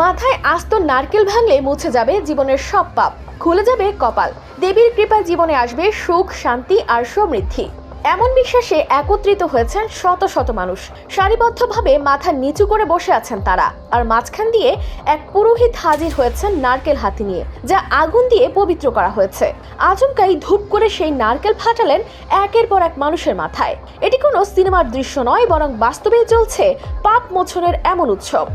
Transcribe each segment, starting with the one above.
মাথায় আস্ত নারকেল ভাঙলে মুছে যাবে জীবনের সব পাপ। খুলে যাবে কপাল। দেবীর কৃপায় জীবনে আসবে সুখ, শান্তি আর সমৃদ্ধি। এমন বিশ্বাসে একত্রিত হয়েছেন শত শত মানুষ। সারিবদ্ধভাবে মাথা নিচু করে বসে আছেন তারা। আর মাঝখান দিয়ে এক পুরোহিত হাজির হয়েছেন নারকেল হাতি নিয়ে, যা আগুন দিয়ে পবিত্র করা হয়েছে। আচমকাই ধূপ করে সেই নারকেল ফাটালেন একের পর এক মানুষের মাথায়। এটি কোনো সিনেমার দৃশ্য নয়, বরং বাস্তবেই চলছে পাপ মোছনের এমন উৎসব।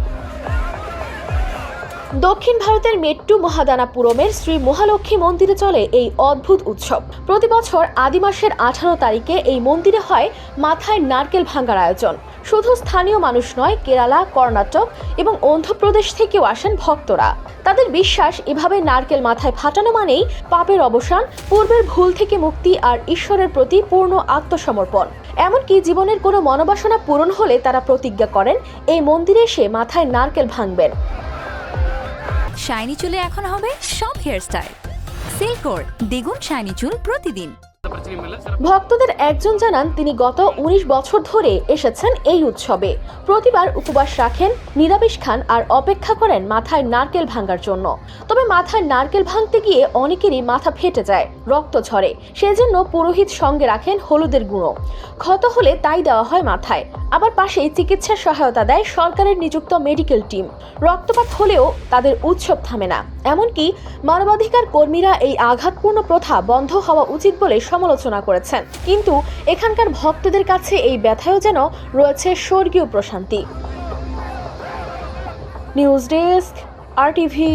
দক্ষিণ ভারতের মেট্টু মহাদানাপুরমের শ্রী মহালক্ষ্মী মন্দিরে চলে এই অদ্ভুত উৎসব। প্রতি বছর আদি মাসের আঠারো তারিখে এই মন্দিরে হয় মাথায় নারকেল ভাঙ্গার আয়োজন। শুধু স্থানীয় মানুষ নয়, কেরালা, কর্ণাটক এবং অন্ধ্রপ্রদেশ থেকেও আসেন ভক্তরা। তাদের বিশ্বাস, এভাবে নারকেল মাথায় ফাটানো মানেই পাপের অবসান, পূর্বের ভুল থেকে মুক্তি আর ঈশ্বরের প্রতি পূর্ণ আত্মসমর্পণ। এমনকি জীবনের কোনো মনোবাসনা পূরণ হলে তারা প্রতিজ্ঞা করেন, এই মন্দিরে এসে মাথায় নারকেল ভাঙবেন। শাইনি চুলে এখন হবে সব হেয়ার হেয়ারস্টাইল সিল্কোর দ্বিগুণ শাইনি চুল প্রতিদিন। ভক্তদের একজন জানান, তিনি গত ১৯ বছর ধরে এসেছেন এই উৎসবে। প্রতিবার উপবাস রাখেন, নিরামিষ খান আর অপেক্ষা করেন মাথায় নারকেল ভাঙার জন্য। তবে মাথায় নারকেল ভাঙতে গিয়ে অনেকেরই মাথা ফেটে যায়, রক্ত ঝরে। সেজন্য পুরোহিত সঙ্গে রাখেন হলুদের গুঁড়ো। ক্ষত হলে তাই দেওয়া হয় মাথায়। আবার পাশেই চিকিৎসার সহায়তা দেয় সরকারের নিযুক্ত মেডিকেল টিম। রক্তপাত হলেও তাদের উৎসব থামে না। এমনকি মানবাধিকার কর্মীরা এই আঘাতপূর্ণ প্রথা বন্ধ হওয়া উচিত বলে সমালোচনা করেছেন। কিন্তু এখানকার ভক্তদের কাছে এই ব্যথায়ও যেন রয়েছে স্বর্গীয় প্রশান্তি। News desk, R TV.